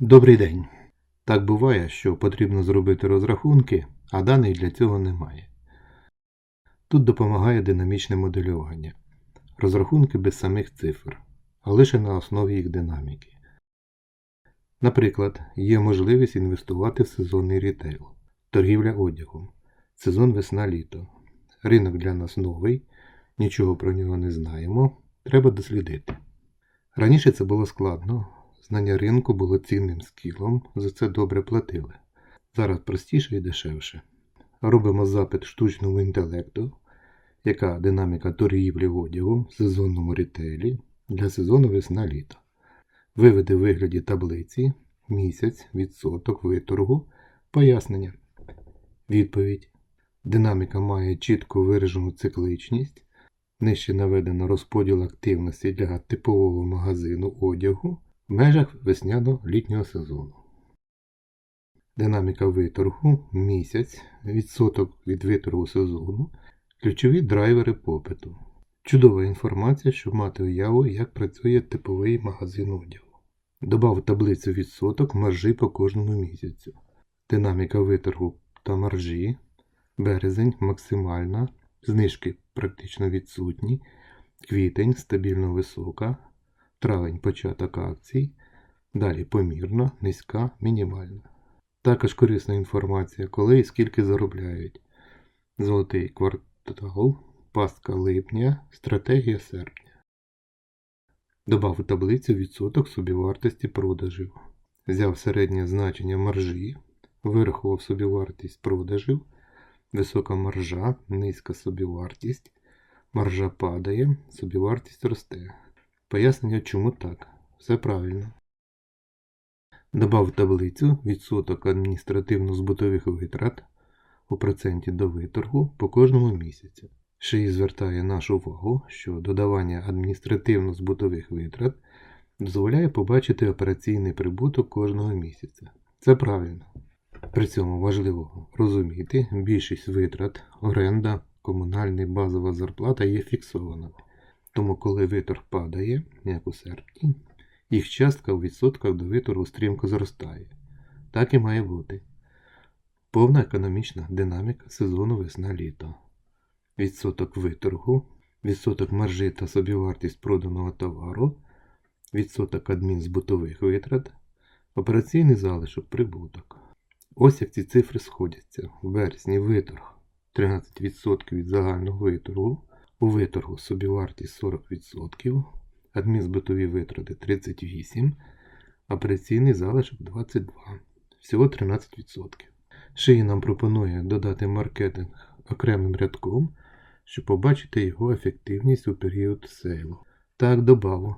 Добрий день. Так буває, що потрібно зробити розрахунки, а даних для цього немає. Тут допомагає динамічне моделювання. Розрахунки без самих цифр, а лише на основі їх динаміки. Наприклад, є можливість інвестувати в сезонний рітейл, торгівля одягом, сезон весна-літо. Ринок для нас новий, нічого про нього не знаємо, треба дослідити. Раніше це було складно, знання ринку було цінним скілом, за це добре платили. Зараз простіше і дешевше. Робимо запит штучному інтелекту, яка динаміка торгівлі одягом в сезонному рітейлі для сезону весна-літо. Виведи в вигляді таблиці, місяць, відсоток виторгу, пояснення. Відповідь. Динаміка має чітко виражену цикличність. Нижче наведено розподіл активності для типового магазину одягу в межах весняно-літнього сезону. Динаміка виторгу місяць, відсоток від виторгу сезону, ключові драйвери попиту. Чудова інформація, щоб мати уяву, як працює типовий магазин одягу. Добав таблицю відсоток маржі по кожному місяцю. Динаміка виторгу та маржі. Березень максимальна, знижки практично відсутні, квітень стабільно висока, травень початок акцій, далі помірна, низька, мінімальна. Також корисна інформація, коли і скільки заробляють. Золотий квартал, пастка липня, стратегія серпня. Добав у таблицю відсоток собівартості продажів. Взяв середнє значення маржі, вирахував собівартість продажів, висока маржа, низька собівартість, маржа падає, собівартість росте. Пояснення, чому так. Все правильно. Добав таблицю відсоток адміністративно-збутових витрат у проценті до виторгу по кожному місяцю. Шиї звертає нашу увагу, що додавання адміністративно-збутових витрат дозволяє побачити операційний прибуток кожного місяця. Це правильно. При цьому важливо розуміти, більшість витрат, оренда, комунальна базова зарплата є фіксованими. Тому коли виторг падає, як у серпні, їх частка у відсотках до виторгу стрімко зростає. Так і має бути. Повна економічна динаміка сезону весна-літо. Відсоток виторгу, відсоток маржі та собівартість проданого товару, відсоток адмінзбутових витрат, операційний залишок прибуток. Ось як ці цифри сходяться. В вересні виторг 13% від загального виторгу, у виторгу собівартість 40%, адмінзбитові витрати 38%, операційний залишок 22%, всього 13%. Шиї нам пропонує додати маркетинг окремим рядком, щоб побачити його ефективність у період сейлу. Так, добаву.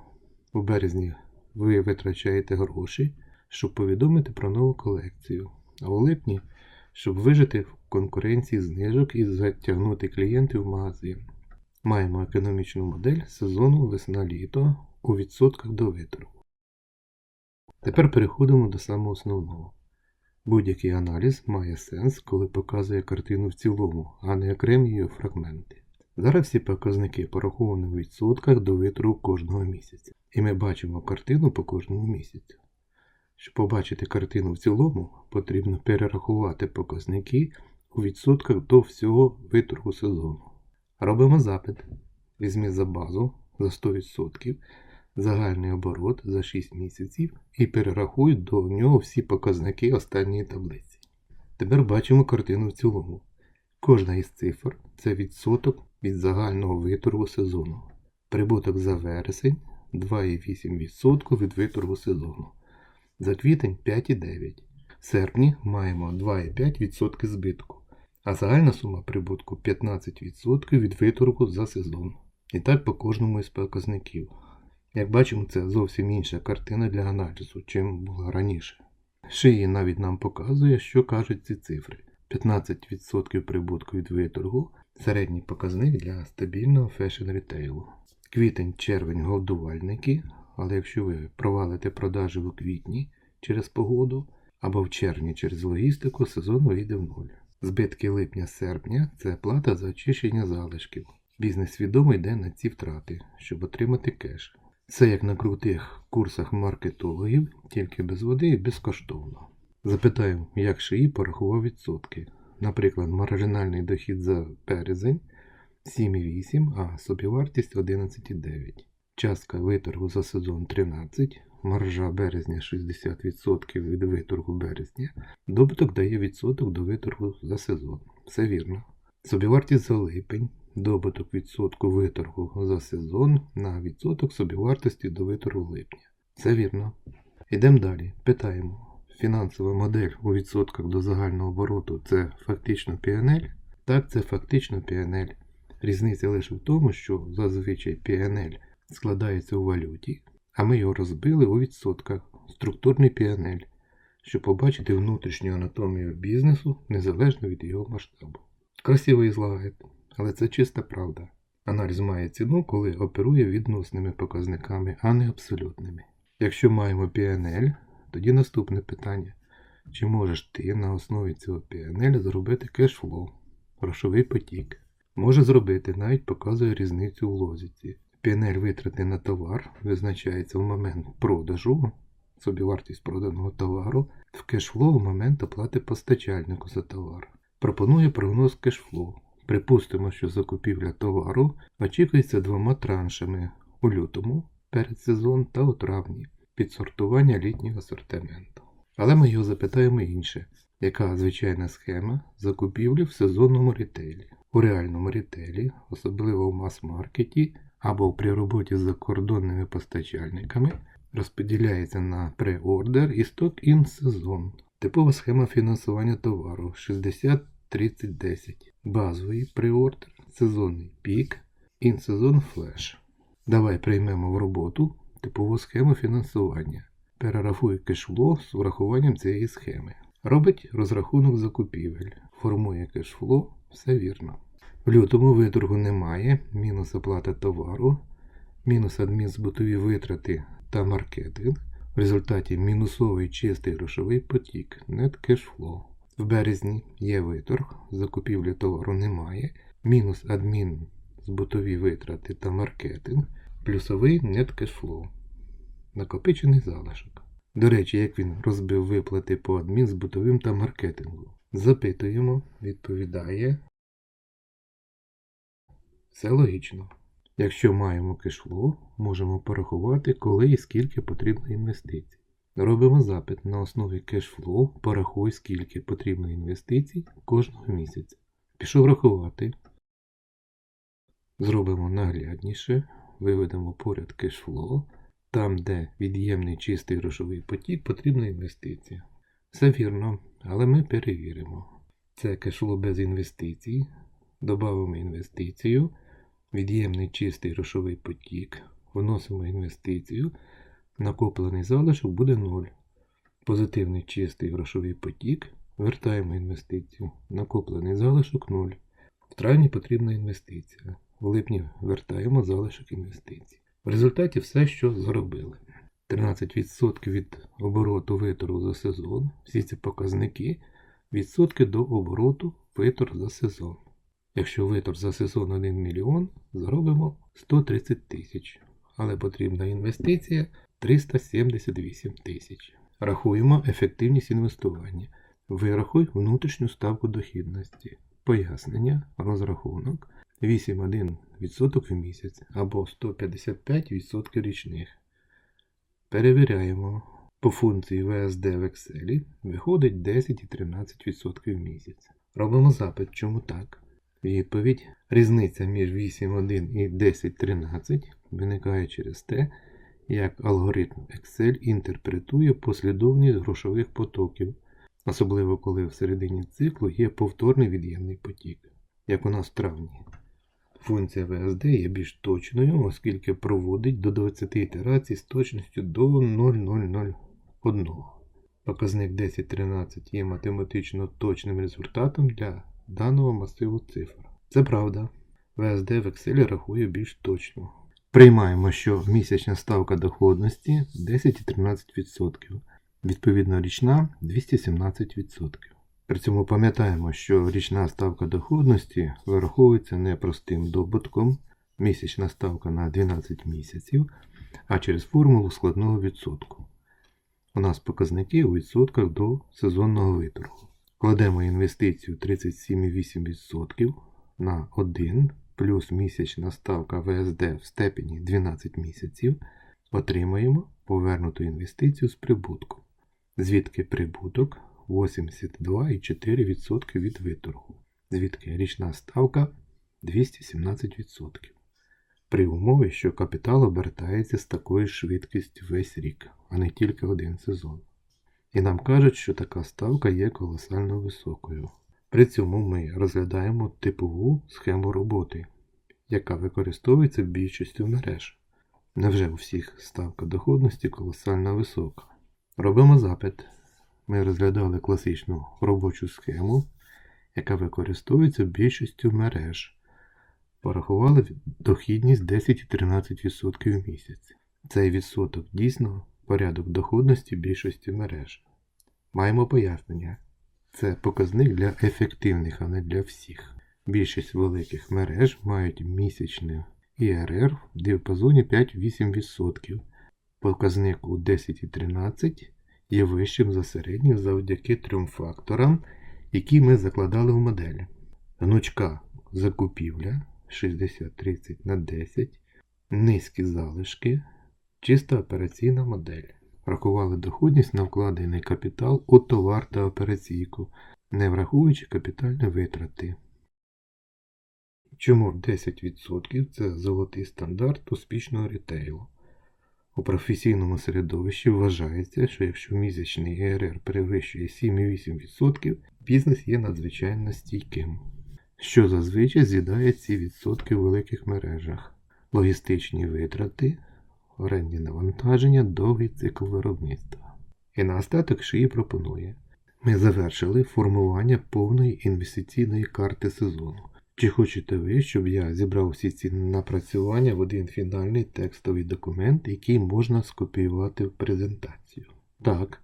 У березні ви витрачаєте гроші, щоб повідомити про нову колекцію, а у липні, щоб вижити в конкуренції знижок і затягнути клієнтів в магазин. Маємо економічну модель сезону весна-літо у відсотках до виторгу. Тепер переходимо до самого основного. Будь-який аналіз має сенс, коли показує картину в цілому, а не окремі її фрагменти. Зараз всі показники пораховані в відсотках до виторгу кожного місяця. І ми бачимо картину по кожному місяцю. Щоб побачити картину в цілому, потрібно перерахувати показники у відсотках до всього виторгу сезону. Робимо запит. Візьми за базу за 100% загальний оборот за 6 місяців і перерахуй до нього всі показники останньої таблиці. Тепер бачимо картину в цілому. Кожна із цифр це відсоток від загального виторгу сезону. Прибуток за вересень 2,8% від виторгу сезону. За квітень 5,9%. В серпні маємо 2,5% збитку, а загальна сума прибутку 15% від виторгу за сезон. І так по кожному із показників. Як бачимо, це зовсім інша картина для аналізу, чим була раніше. Шиї навіть нам показує, що кажуть ці цифри. 15% прибутку від виторгу, середній показник для стабільного фешн рітейлу. Квітень-червень голдувальники, але якщо ви провалите продажі у квітні через погоду або в червні через логістику, сезон вийде в нуль. Збитки липня-серпня це плата за очищення залишків. Бізнес свідомо йде на ці втрати, щоб отримати кеш. Все як на крутих курсах маркетологів, тільки без води і безкоштовно. Запитаю, як ШИІ порахував відсотки. Наприклад, маржинальний дохід за березень 7,8, а собівартість 11,9. Частка виторгу за сезон 13, маржа березня 60% від виторгу березня. Добуток дає відсоток до виторгу за сезон. Все вірно. Собівартість за липень, добуток відсотку виторгу за сезон на відсоток собівартості до виторгу липня. Все вірно. Йдемо далі. Питаємо. Фінансова модель у відсотках до загального обороту це фактично PNL? Так, це фактично PNL. Різниця лише в тому, що зазвичай PNL складається у валюті, а ми його розбили у відсотках, структурний PNL, щоб побачити внутрішню анатомію бізнесу незалежно від його масштабу. Красиво і злагаєте, але це чиста правда. Аналіз має ціну, коли оперує відносними показниками, а не абсолютними. Якщо маємо PNL, тоді наступне питання. Чи можеш ти на основі цього PNL зробити кешфлоу, грошовий потік? Може зробити, навіть показує різницю в лозіці. PNL витрати на товар визначається в момент продажу, собівартість проданого товару, в кешфлоу в момент оплати постачальнику за товар. Пропонує прогноз кешфлоу. Припустимо, що закупівля товару очікується двома траншами у лютому перед сезон та у травні під сортування літнього асортименту. Але ми його запитаємо інше, яка звичайна схема закупівлі в сезонному рітейлі. У реальному рітейлі, особливо в мас-маркеті або при роботі з закордонними постачальниками, розподіляється на преордер і сток-ін сезон. Типова схема фінансування товару 60-30-10. Базовий преордер, сезонний пік, ін-сезон флеш. Давай приймемо в роботу типову схему фінансування. Перерахує кешфло з урахуванням цієї схеми. Робить розрахунок закупівель. Формує кешфло, все вірно. В лютому виторгу немає, мінус оплата товару, мінус адмінзбутові витрати та маркетинг. В результаті мінусовий чистий грошовий потік, net cash flow. В березні є виторг, закупівлі товару немає, мінус адмін збутові витрати та маркетинг, плюсовий net cash flow. Накопичений залишок. До речі, як він розбив виплати по адмін збутовим та маркетингу. Запитуємо, відповідає. Все логічно. Якщо маємо кешфлоу, можемо порахувати, коли і скільки потрібно інвестицій. Робимо запит на основі кешфлоу, порахуй, скільки потрібно інвестицій кожного місяця. Пішов рахувати. Зробимо наглядніше, виведемо поряд кешфлоу. Там, де від'ємний чистий грошовий потік, потрібна інвестиція. Все вірно, але ми перевіримо. Це кешфлоу без інвестицій. Добавимо інвестицію. Від'ємний чистий грошовий потік. Вносимо інвестицію. Накоплений залишок буде 0. Позитивний чистий грошовий потік. Вертаємо інвестицію. Накоплений залишок 0. В травні потрібна інвестиція. В липні вертаємо залишок інвестицій. В результаті все, що зробили. 13% від обороту витору за сезон. Всі ці показники відсотки до обороту витор за сезон. Якщо витор за сезон 1 мільйон, заробимо 130 тисяч. Але потрібна інвестиція 378 тисяч. Рахуємо ефективність інвестування. Вирахуй внутрішню ставку дохідності. Пояснення, розрахунок 8,1% в місяць або 155% річних. Перевіряємо. По функції VSD в Excel виходить 10 і 13% в місяць. Робимо запит, чому так. Відповідь. Різниця між 8.1 і 10.13 виникає через те, як алгоритм Excel інтерпретує послідовність грошових потоків, особливо коли всередині циклу є повторний від'ємний потік, як у нас в травні. Функція VSD є більш точною, оскільки проводить до 20 ітерацій з точністю до 0,001. Показник 10.13 є математично точним результатом для даного масиву цифр. Це правда. VSD в Excel рахує більш точно. Приймаємо, що місячна ставка доходності 10,13%, відповідно річна 217%. При цьому пам'ятаємо, що річна ставка доходності вираховується не простим добутком, місячна ставка на 12 місяців, а через формулу складного відсотку. У нас показники у відсотках до сезонного виторгу. Кладемо інвестицію 37,8% на 1 плюс місячна ставка ВСД в степені 12 місяців. Отримаємо повернуту інвестицію з прибутком, звідки прибуток 82,4% від виторгу, звідки річна ставка 217%. При умові, що капітал обертається з такою швидкістю весь рік, а не тільки один сезон. І нам кажуть, що така ставка є колосально високою. При цьому ми розглядаємо типову схему роботи, яка використовується більшістю мереж. Невже у всіх ставка доходності колосально висока? Робимо запит. Ми розглядали класичну робочу схему, яка використовується більшістю мереж. Порахували дохідність 10-13% в місяць. Цей відсоток дійсно порядок доходності більшості мереж. Маємо пояснення. Це показник для ефективних, а не для всіх. Більшість великих мереж мають місячний ІРР в діапазоні 5-8%. Показник у 10 і 13 є вищим за середній завдяки трьом факторам, які ми закладали в моделі. Гнучка закупівля 60-30 на 10, низькі залишки, чиста операційна модель. Рахували доходність на вкладений капітал у товар та операційку, не враховуючи капітальні витрати. Чому 10% це золотий стандарт успішного рітейлу? У професійному середовищі вважається, що якщо місячний ЕРР перевищує 7,8%, бізнес є надзвичайно стійким, що зазвичай з'їдає ці відсотки в великих мережах, логістичні витрати, орендні навантаження, довгий цикл виробництва. І на остаток шиї пропонує. Ми завершили формування повної інвестиційної карти сезону. Чи хочете ви, щоб я зібрав всі ці напрацювання в один фінальний текстовий документ, який можна скопіювати в презентацію? Так.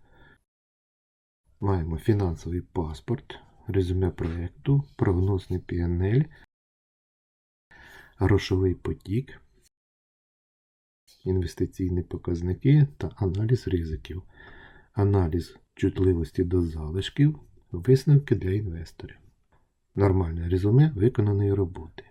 Маємо фінансовий паспорт, резюме проєкту, прогнозний PNL, грошовий потік, інвестиційні показники та аналіз ризиків, аналіз чутливості до залишків, висновки для інвесторів. Нормальне резюме виконаної роботи.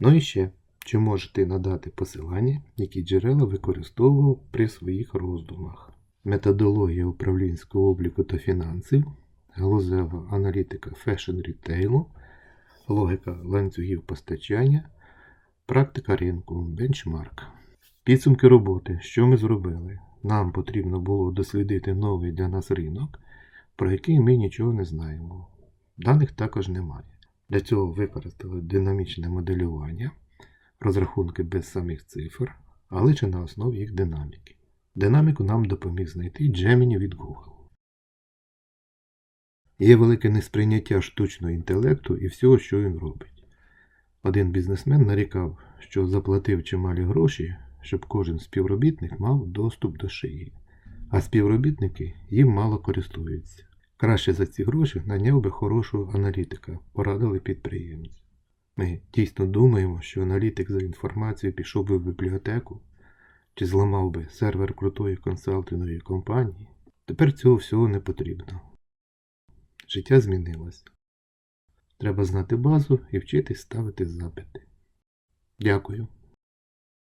Ну і ще, чи можете надати посилання, які джерела використовував при своїх роздумах. Методологія управлінського обліку та фінансів, галузева аналітика фешн рітейлу, логіка ланцюгів постачання, практика ринку, бенчмарк. Підсумки роботи, що ми зробили? Нам потрібно було дослідити новий для нас ринок, про який ми нічого не знаємо. Даних також немає. Для цього використали динамічне моделювання, розрахунки без самих цифр, але лише на основі їх динаміки. Динаміку нам допоміг знайти Gemini від Google. Є велике несприйняття штучного інтелекту і всього, що він робить. Один бізнесмен нарікав, що заплатив чималі гроші, щоб кожен співробітник мав доступ до шиї, а співробітники їм мало користуються. Краще за ці гроші наняв би хорошого аналітика, порадили підприємці. Ми дійсно думаємо, що аналітик за інформацією пішов би в бібліотеку чи зламав би сервер крутої консалтингової компанії. Тепер цього всього не потрібно. Життя змінилось. Треба знати базу і вчитись ставити запити. Дякую.